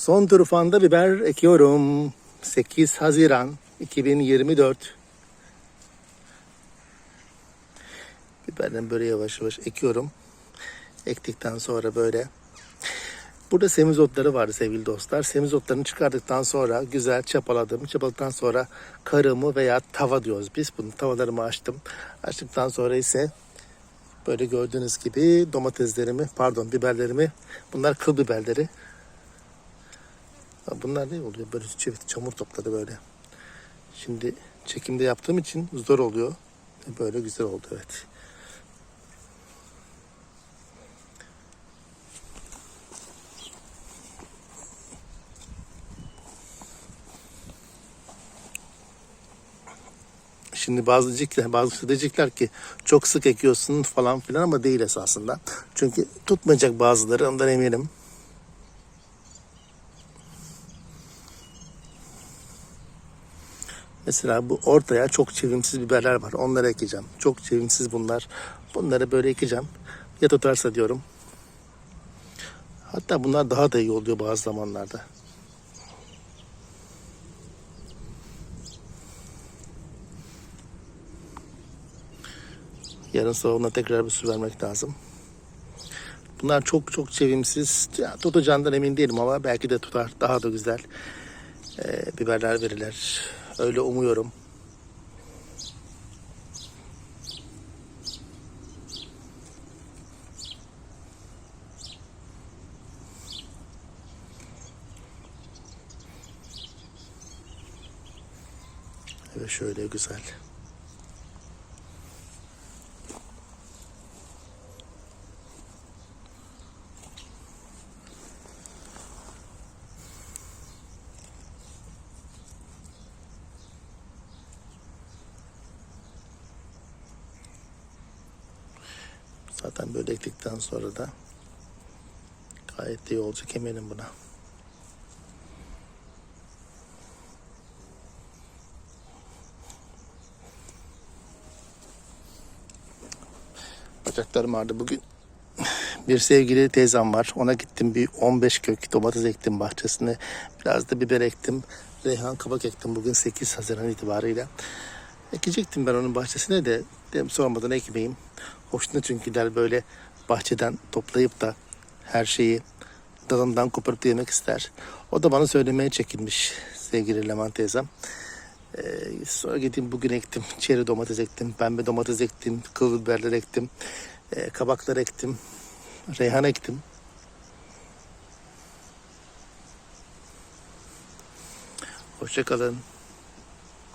Son turfanda biber ekiyorum. 8 Haziran 2024. Biberden böyle yavaş yavaş ekiyorum. Ektikten sonra böyle. Burada semizotları vardı sevgili dostlar. Semizotlarını çıkardıktan sonra güzel çapaladım. Çapaladıktan sonra karımı veya tava diyoruz biz. Bunu tavalarımı açtım. Açtıktan sonra ise böyle gördüğünüz gibi domateslerimi, pardon biberlerimi, bunlar kıl biberleri. Bunlar ne oluyor? Böyle çevit, çamur topladı böyle. Şimdi çekimde yaptığım için zor oluyor. Böyle güzel oldu evet. Şimdi bazı diyecekler, bazı diyecekler ki çok sık ekiyorsun falan filan ama değil esasında. Çünkü tutmayacak bazıları ondan eminim. Mesela bu ortaya çok çevimsiz biberler var. Onları ekeceğim. Çok çevimsiz bunlar. Bunları böyle ekeceğim. Ya tutarsa diyorum. Hatta bunlar daha da iyi oluyor bazı zamanlarda. Yarın sabahına tekrar bir su vermek lazım. Bunlar çok çok çevimsiz. Ya, tutacağından emin değilim ama belki de tutar. Daha da güzel ee, biberler verirler. Öyle umuyorum. Evet şöyle güzel. Zaten böyle ektikten sonra da gayet iyi olacak eminim buna. Bacaklarım ağrıdı bugün. Bir sevgili teyzem var. Ona gittim bir 15 kök domates ektim bahçesine. Biraz da biber ektim. Reyhan kabak ektim bugün 8 Haziran itibariyle. Ekecektim ben onun bahçesine de dedim sormadan ekmeyeyim. Hoşuna çünküler böyle bahçeden toplayıp da her şeyi dalından koparıp da yemek ister. O da bana söylemeye çekinmiş sevgili Leman teyzem. Ee, sonra gittim bugün ektim. Çeri domates ektim, pembe domates ektim, kıl biberler ektim, ee, kabaklar ektim, reyhan ektim. Hoşçakalın.